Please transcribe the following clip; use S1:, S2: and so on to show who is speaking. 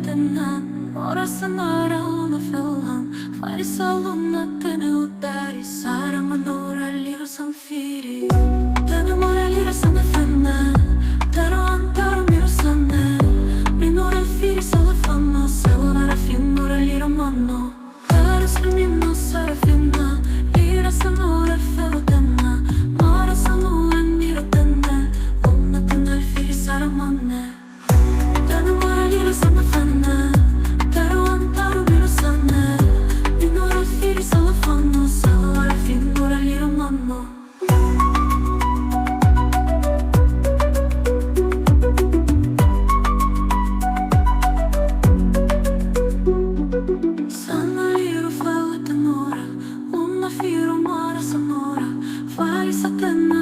S1: adına Orasına rağlı falan. Fari salunatını udari Sarama nora lirsan firi. Safiro, mora, sonora, vale, satana.